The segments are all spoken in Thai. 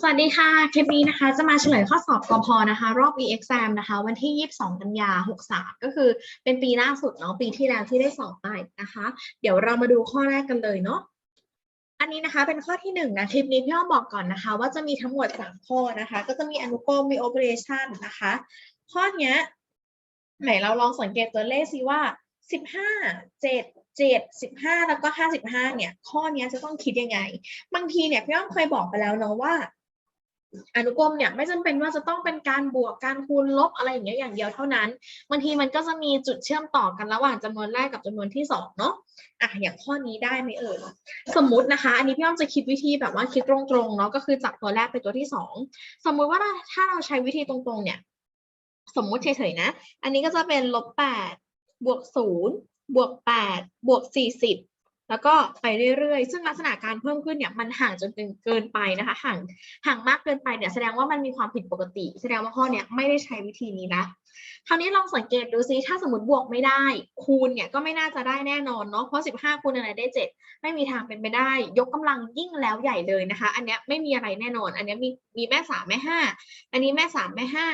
สวัสดีค่ะ คลิปนี้นะคะจะมาเฉลยข้อสอบกพนะคะ รอบ e-exam นะคะ วันที่ 22 กันยา 63 ก็คือเป็นปีล่าสุดเนาะปีที่แล้วที่ได้สอบไปนะคะ เดี๋ยวเรามาดูข้อแรกกันเลยเนาะอันนี้นะคะเป็นข้อที่หนึ่งนะคลิปนี้พี่อ้อมบอกก่อนนะคะ ว่าจะมีทั้งหมด 3 ข้อนะคะ ก็จะมีอนุกรมมี operation นะคะ ข้อเนี้ยไหนเราลองสังเกตตัวเลขสิว่า 15 7 7 15แล้วก็55เนี่ย ข้อเนี้ยจะต้องคิดยังไง บางทีเนี่ยพี่อ้อมเคยบอกไปแล้วเนาะว่า อนุกรมเนี่ยไม่จำเป็นว่าจะต้องเป็นการบวกการคูณลบอะไรอย่างเงี้ยอย่างเดียวเท่านั้นบางทีมันก็จะมีจุดเชื่อมต่อกันระหว่างจำนวนแรกกับจำนวนที่สองเนาะอะอย่างข้อนี้ได้ไหมเอ่ยสมมุตินะคะ อันนี้พี่อ้อมจะคิดวิธีแบบว่าคิดตรงๆเนาะก็คือจับตัวแรกเป็นตัวที่สองสมมุติว่าถ้าเราใช้วิธีตรงๆเนี่ย สมมุติเฉยๆนะ อันนี้ก็จะเป็นลบแปดบวกศูนย์บวกแปดบวกสี่สิบ แล้วก็ไปเรื่อยๆ ซึ่งลักษณะการเพิ่มขึ้นเนี่ยมันห่างจนเกินไปนะคะ ห่างห่างมากเกินไปเนี่ยแสดงว่ามันมีความผิดปกติ แสดงว่าข้อเนี้ยไม่ได้ใช้วิธีนี้ละคราวนี้ลองสังเกตดูซิถ้าสมมติบวกไม่ได้ คูณเนี่ยก็ไม่น่าจะได้แน่นอนเนาะเพราะ 15 คูณอะไรได้ 7 ไม่มีทางเป็นไปได้ ยกกำลังยิ่งแล้วใหญ่เลยนะคะ อันเนี้ยไม่มีอะไรแน่นอน อันเนี้ยมีมีแม่สามแม่ห้าอันนี้แม่สามแม่ห้า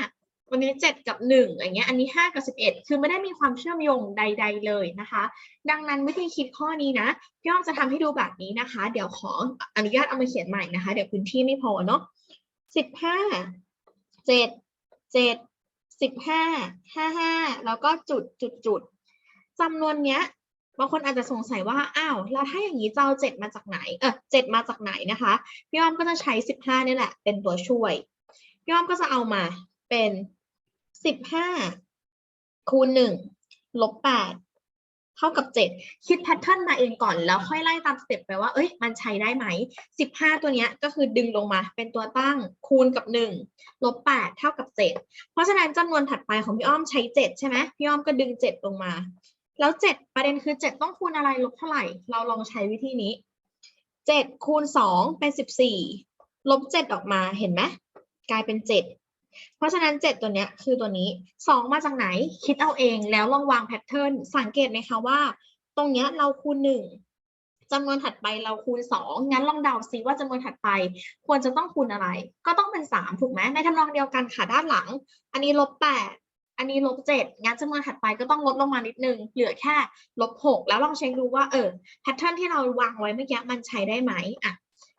วันนี้เจ็ดกับหนึ่งอย่างเงี้ยอันนี้ห้ากับสิบเอ็ดคือไม่ได้มีความเชื่อมโยงใด ๆ เลยนะคะ ดังนั้นวิธีคิดข้อนี้นะพี่อ้อมจะทำให้ดูแบบนี้นะคะ เดี๋ยวขออนุญาตเอามาเขียนใหม่นะคะ เดี๋ยวพื้นที่ไม่พอเนาะสิบห้าเจ็ดเจ็ดสิบห้าห้าห้าแล้วก็จุดจุดจุดจำนวนเนี้ยบางคนอาจจะสงสัยว่า อ้าวแล้วถ้าอย่างนี้เจะเอาเจ็ดมาจากไหน เออเจ็ดมาจากไหนนะคะ พี่อ้อมก็จะใช้สิบห้านี่แหละ เป็นตัวช่วย พี่อ้อมก็จะเอามาเป็น สิบห้าคูณหนึ่งลบแปดเท่ากับเจ็ดคิดแพทเทิร์นมาเองก่อนแล้วค่อยไล่ตามสเต็ปไปว่า เอ้ย มันใช้ได้ไหมสิบห้าตัวเนี้ยก็คือดึงลงมาเป็นตัวตั้งคูณกับหนึ่งลบแปดเท่ากับเจ็ดเพราะฉะนั้นจำนวนถัดไปของพี่อ้อมใช้เจ็ดใช่ไหมพี่อ้อมก็ดึงเจ็ดลงมา แล้วเจ็ดประเด็นคือเจ็ดต้องคูณอะไรลบเท่าไหร่ เราลองใช้วิธีนี้เจ็ดคูณสองเป็นสิบสี่ลบเจ็ดออกมาเห็นไหมกลายเป็นเจ็ด เพราะฉะนั้น 7 ตัวเนี้ยคือตัวนี้ 2 มาจากไหนคิดเอาเองแล้วลองวางแพทเทิร์นสังเกตไหมคะว่า ตรงเนี้ยเราคูณ 1จำนวนถัดไปเราคูณ 2 งั้นลองเดาซิว่าจำนวนถัดไป ควรจะต้องคูณอะไร ก็ต้องเป็น 3 ถูกไหมในทำนองเดียวกันค่ะด้านหลัง อันนี้ลบ8อันนี้ลบ7งั้นจำนวนถัดไปก็ต้องลดลงมานิดนึง เหลือแค่ลบ6แล้วลองเช็คดูว่าเออแพทเทิร์นที่เราวางไว้เมื่อกี้มันใช้ได้ไหมอะ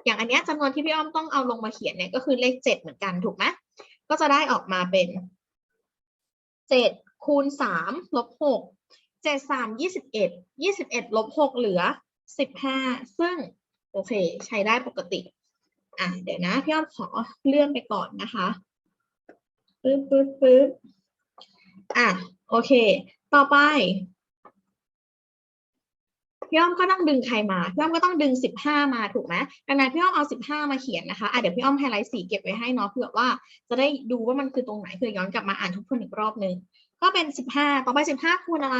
อย่างอันเนี้ยจำนวนที่พี่อ้อมต้องเอาลงมาเขียนเนี่ยก็คือเลข7เหมือนกันถูกไหม ก็จะได้ออกมาเป็นเจ็ดคูณสามลบหกเจ็ดสามยี่สิบเอ็ดยี่สิบเอ็ดลบหกเหลือสิบห้าซึ่งโอเค ใช้ได้ปกติ อะ เดี๋ยวนะพี่อ้อมขอเลื่อนไปก่อนนะคะปึ๊บปึ๊บปึ๊บอะ โอเค ต่อไป พี่อ้อมก็ต้องดึงใครมาพี่อ้อมก็ต้องดึงสิบห้ามาถูกไหมดังนั้นพี่อ้อมเอาสิบห้ามาเขียนนะคะอะเดี๋ยวพี่อ้อมไฮไลท์สีเก็บไว้ให้เนาะเผื่อว่าจะได้ดูว่ามันคือตรงไหนเผื่อย้อนกลับมาอ่านทุกคนอีกรอบหนึ่งก็เป็นสิบห้าต่อไปสิบห้าคูณอะไร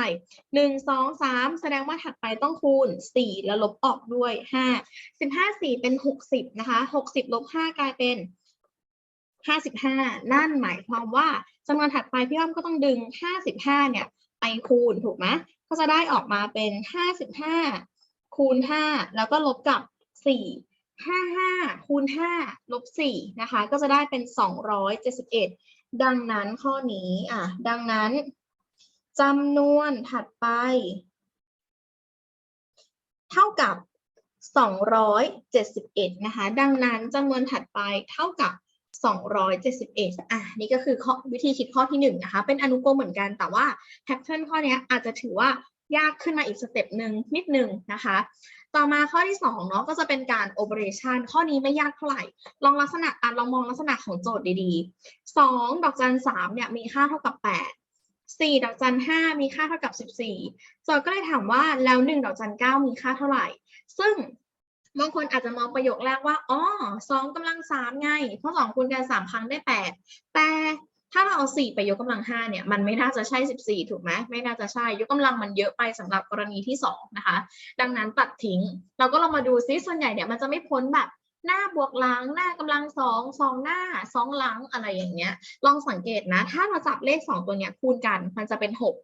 หนึ่งสองสามแสดงว่าถัดไปต้องคูณสี่แล้วลบออกด้วยห้าสิบห้าสี่เป็นหกสิบนะคะหกสิบลบห้ากลายเป็นห้าสิบห้านั่นหมายความว่าจำนวนถัดไปพี่อ้อมก็ต้องดึงห้าสิบห้าเนี่ย ไปคูณถูกไหม ก็จะได้ออกมาเป็นห้าสิบห้าคูณห้าแล้วก็ลบกับสี่ห้าห้าคูณห้าลบสี่นะคะ ก็จะได้เป็นสองร้อยเจ็ดสิบเอ็ดดังนั้นข้อนี้อะดังนั้นจำนวนถัดไป เท่ากับสองร้อยเจ็ดสิบเอ็ดนะคะ ดังนั้นจำนวนถัดไปเท่ากับ 271อะนี่ก็คือข้อวิธีคิดข้อที่หนึ่งนะคะ เป็นอนุกรมเหมือนกัน แต่ว่าแพทเทิร์นข้อนี้อาจจะถือว่ายากขึ้นมาอีกสเต็ปหนึ่งนิดหนึ่งนะคะ ต่อมาข้อที่สองเนาะก็จะเป็นการ operation ข้อนี้ไม่ยากเท่าไหร่ ลองลักษณะอะลองมองลักษณะของโจทย์ดีๆสองดอกจันสามเนี่ยมีค่าเท่ากับแปดสี่ดอกจันห้ามีค่าเท่ากับสิบสี่โจทย์ก็เลยถามว่าแล้วหนึ่งดอกจันเก้ามีค่าเท่าไหร่ ซึ่ง บางคนอาจจะมองประโยคแรกว่าอ๋อสองกำลังสามไง เพราะสองคูณกันสามครั้งได้แปดแต่ถ้าเราเอาสี่ไปยกกำลังห้าเนี่ยมันไม่น่าจะใช่สิบสี่ถูกไหมไม่น่าจะใช่ยกกำลังมันเยอะไปสำหรับกรณีที่สองนะคะ ดังนั้นตัดทิ้ง เราก็ลองมาดูซิส่วนใหญ่เนี่ยมันจะไม่พ้นแบบหน้าบวกหลังหน้ากำลังสองสองหน้าสองหลังอะไรอย่างเงี้ย ลองสังเกตนะ ถ้าเราจับเลขสองตัวเนี้ยคูณกันมันจะเป็นหก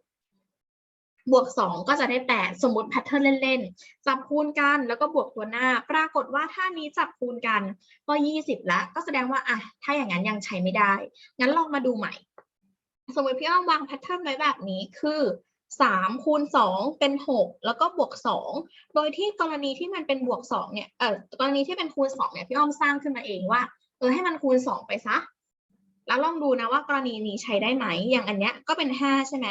บวกสองก็จะได้แปดสมมติแพทเทิร์นเล่นๆ จับคูณกันแล้วก็บวกตัวหน้า ปรากฏว่าถ้านี้จับคูณกันก็ยี่สิบละ ก็แสดงว่าอะถ้าอย่างนั้นยังใช้ไม่ได้ งั้นลองมาดูใหม่ สมมติพี่อ้อมวางแพทเทิร์นไว้แบบนี้คือสามคูณสองเป็นหกแล้วก็บวกสองโดยที่กรณีที่มันเป็นบวกสองเนี่ยเออกรณีที่เป็นคูณสองเนี่ยพี่อ้อมสร้างขึ้นมาเองว่า เออให้มันคูณสองไปซะ แล้วลองดูนะว่ากรณีนี้ใช้ได้ไหมอย่างอันเนี้ยก็เป็นห้าใช่ไหม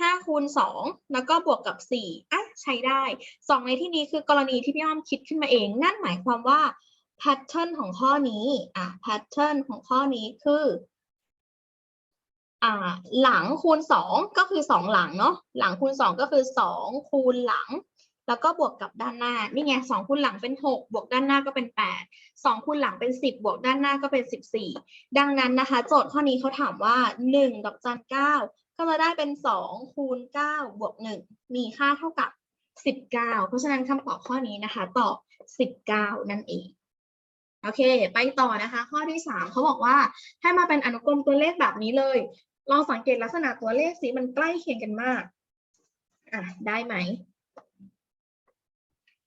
ห้าคูณสองแล้วก็บวกกับสี่อะใช้ได้สองในที่นี้คือกรณีที่พี่อ้อมคิดขึ้นมาเอง นั่นหมายความว่าแพทเทิร์นของข้อนี้อะแพทเทิร์นของข้อนี้คืออ่าหลังคูณสองก็คือสองหลังเนาะหลังคูณสองก็คือสองคูณหลัง แล้วก็บวกกับด้านหน้านี่ไงสองคูณหลังเป็นหกบวกด้านหน้าก็เป็นแปดสองคูณหลังเป็นสิบวกด้านหน้าก็เป็นสิบสี่ดังนั้นนะคะ โจทย์ข้อนี้เขาถามว่าหนึ่งดอกจันเก็จะได้เป็นสองคูณเก้าบวกหนึ่งมีค่าเท่ากับสิบเก้าเพราะฉะนั้นคำตอบข้อนี้นะคะ ตอบสิบเก้านั่นเอง โอเค ไปต่อนะคะ ข้อที่สามเขาบอกว่าให้มาเป็นอนุกรมตัวเลขแบบนี้เลย ลองสังเกตลักษณะตัวเลขสิมันใกล้เคียงกันมาก อะ ได้ไหม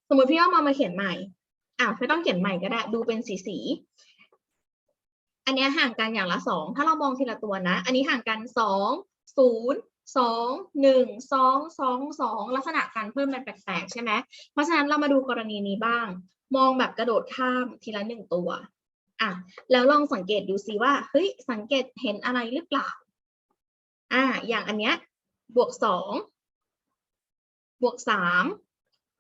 สมมติพี่อ้อมเอามาเขียนใหม่ อะไม่ต้องเขียนใหม่ก็ได้ ดูเป็นสีสีอันนี้ห่างกันอย่างละสอง ถ้าเรามองทีละตัวนะ อันนี้ห่างกันสอง ศูนย์สองหนึ่งสองสองสองลักษณะการเพิ่มมันแปลกๆใช่ไหมเพราะฉะนั้นเรามาดูกรณีนี้บ้าง มองแบบกระโดดข้ามทีละหนึ่งตัวอะแล้วลองสังเกตดูซิว่าเฮ้ยสังเกตเห็นอะไรหรือเปล่าอ่าอย่างอันเนี้ยบวกสองบวกสาม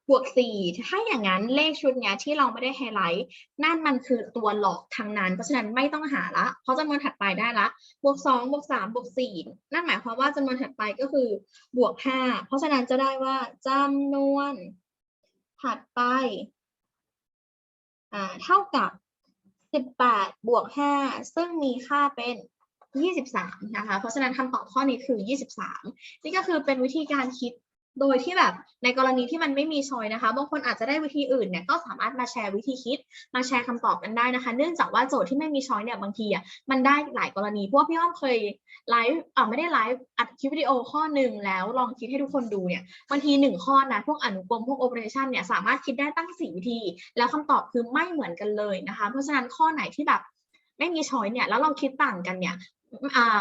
บวกสี่ถ้าอย่างนั้นเลขชุดเนี้ยที่เราไม่ได้ไฮไลท์นั่นมันคือตัวหลอกทางนั้น เพราะฉะนั้นไม่ต้องหาละ เพราะจำนวนถัดไปได้ละ บวกสองบวกสามบวกสี่นั่นหมายความว่าจำนวนถัดไปก็คือบวกห้าเพราะฉะนั้นจะได้ว่าจำนวนถัดไปอ่าเท่ากับสิบแปดบวกห้าซึ่งมีค่าเป็นยี่สิบสามนะคะ เพราะฉะนั้นคำตอบข้อนี้คือยี่สิบสามนี่ก็คือเป็นวิธีการคิด โดยที่แบบในกรณีที่มันไม่มีชอยนะคะ บางคนอาจจะได้วิธีอื่นเนี่ยก็สามารถมาแชร์วิธีคิด มาแชร์คำตอบกันได้นะคะ เนื่องจากว่าโจทย์ที่ไม่มีชอยเนี่ยบางทีอะมันได้หลายกรณีเพราะว่าพี่อ้อมเคยไลฟ์อ่าไม่ได้ไลฟ์อัดคลิปวิดีโอข้อหนึ่งแล้วลองคิดให้ทุกคนดูเนี่ยบางทีหนึ่งข้อนะพวกอนุกรมพวกโอเปอเรชันเนี่ยสามารถคิดได้ตั้งสี่วิธี แล้วคำตอบคือไม่เหมือนกันเลยนะคะ เพราะฉะนั้นข้อไหนที่แบบไม่มีช้อยเนี่ยแล้วเราคิดต่างกันเนี่ย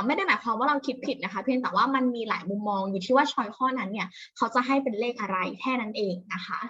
ไม่ได้หมายความว่าเราคิดผิดนะคะ เพียงแต่ว่ามันมีหลายมุมมองอยู่ที่ว่าชอยข้อนั้นเนี่ย เขาจะให้เป็นเลขอะไรแค่นั้นเองนะคะ